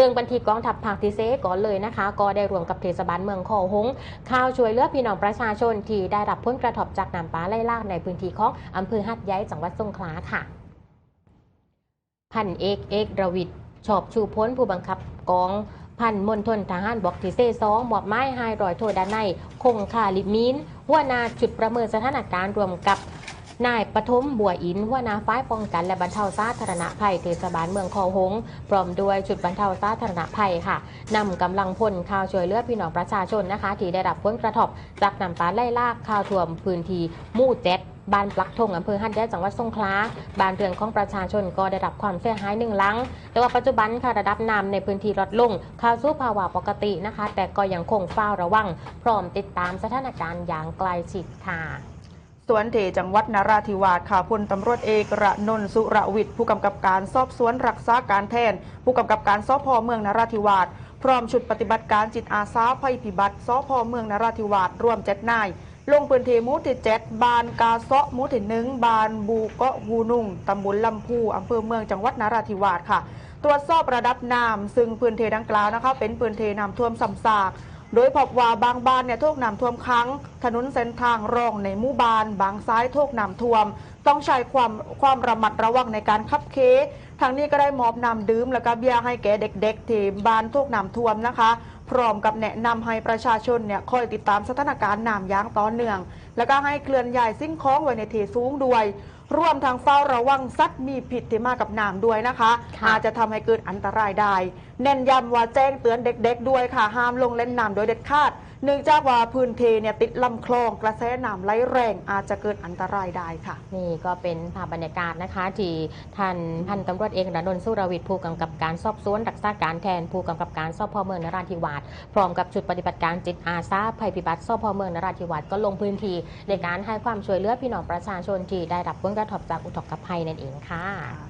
เรื่องบันทีกองทัพภาคที่เซก่อนเลยนะคะ ก็ได้รวมกับเทศบาลเมืองคอหงข่าวช่วยเหลือพี่น้องประชาชนที่ได้รับผลกระทบจากน้ำป่าไล่ลากในพื้นที่ของอำเภอหัดใหญ่จังหวัดสงขลาค่ะ พันเอกเอกระวิทย์ชอบชูพ้นผู้บังคับกองพันมณฑลทหารบอกที่เซซองหมอบไม้ไฮรอยโทดานในคงคาลิมินหัวหนาจุดประเมินสถานการณ์รวมกับ นายปฐมบัวอินหัวหนาฝ่ายป้องกันและบรรเทาสาธารณภัยเทศบาลเมืองคอหงพร้อมด้วยจุดบรรเทาสาธารณภัยค่ะนำกำลังพลข่าวช่วยเหลือพี่น้องประชาชนนะคะ ที่ได้รับผลกระทบจากน้ำป่าไล่ลากข่าวท่วมพื้นที่มู่เจ็ดบ้านปลักทงอำเภอหัดใหญ่จังหวัดสงขลาบ้านเรือนของประชาชนก็ได้รับความเสียหายหนึ่งหลัง แต่ว่าปัจจุบันค่ะระดับน้ำในพื้นที่ลดลงเข้าสู่ภาวะปกตินะคะ แต่ก็ยังคงเฝ้าระวัง พร้อมติดตามสถานการณ์อย่างใกล้ชิดค่ะ สวนเถจังหวัดนราธิวาสค่ะพลตำรวจเอกระนนสุรวิทย์ผู้กำกับการสอบสวนรักษาการแทน ผู้กำกับการสพเมืองนราธิวาสพร้อมชุดปฏิบัติการจิตอาสาภัยพิบัติสพเมืองนราธิวาสร่วมเจ็ดนายลงพื้นที่มูติเจ็ดบานกาเซาะมูติหนึ่งบานบูเกาะวูนุ่งตำบลลำพูอำเภอเมืองจังหวัดนราธิวาสค่ะ ตรวจสอบระดับน้ำซึ่งพื้นที่ดังกล่าวนะคะเป็นพื้นที่น้ำท่วมซ้ำซากโดยพบว่าบางบ้านเนี่ยทุกน้ำท่วมค้งถนนเส้นทางรองในหมู่บ้าน บางซ้ายทุกน้ำท่วม ต้องใช้ความความระมัดระวังในการขับเคทางนี้ก็ได้มอบน้ำดื่มแล้วก็เบียร์ให้แก่เด็กๆที่บ้านทุกน้ำท่วมนะคะ พร้อมกับแนะนำให้ประชาชนเนี่ยคอยติดตามสถานการณ์น้ำอย่างต่อเนื่อง แล้วก็ให้เคลื่อนย้ายสิ่งของไว้ในที่สูงด้วยร่วมทางเฝ้าระวังสัตว์มีพิษที่มากับน้ำด้วยนะคะค่ะอาจจะทำให้เกิดอันตรายได้ เน้นย้ำว่าแจ้งเตือนเด็กๆด้วยค่ะ ห้ามลงเล่นน้ำโดยเด็ดขาดเนื่องจากว่าพื้นเพเนี่ยติดลำคลองกระแสน้ำไหลแรงอาจจะเกิดอันตรายได้ค่ะ นี่ก็เป็นภาพบรรยากาศนะคะ ที่ท่านพันตำรวจเอกระนนท์สุรวิทย์ผู้กำกับการสอบสวนรักษาการแทนผู้กำกับการสอบพเมืองนราธิวาสพร้อมกับชุดปฏิบัติการจิตอาสาภัยพิบัติสอบพเมืองนราธิวาสก็ลงพื้นที่ในการให้ความช่วยเหลือพี่น้องประชาชนที่ได้รับผลกระทบจากอุทกภัยนั่นเองค่ะ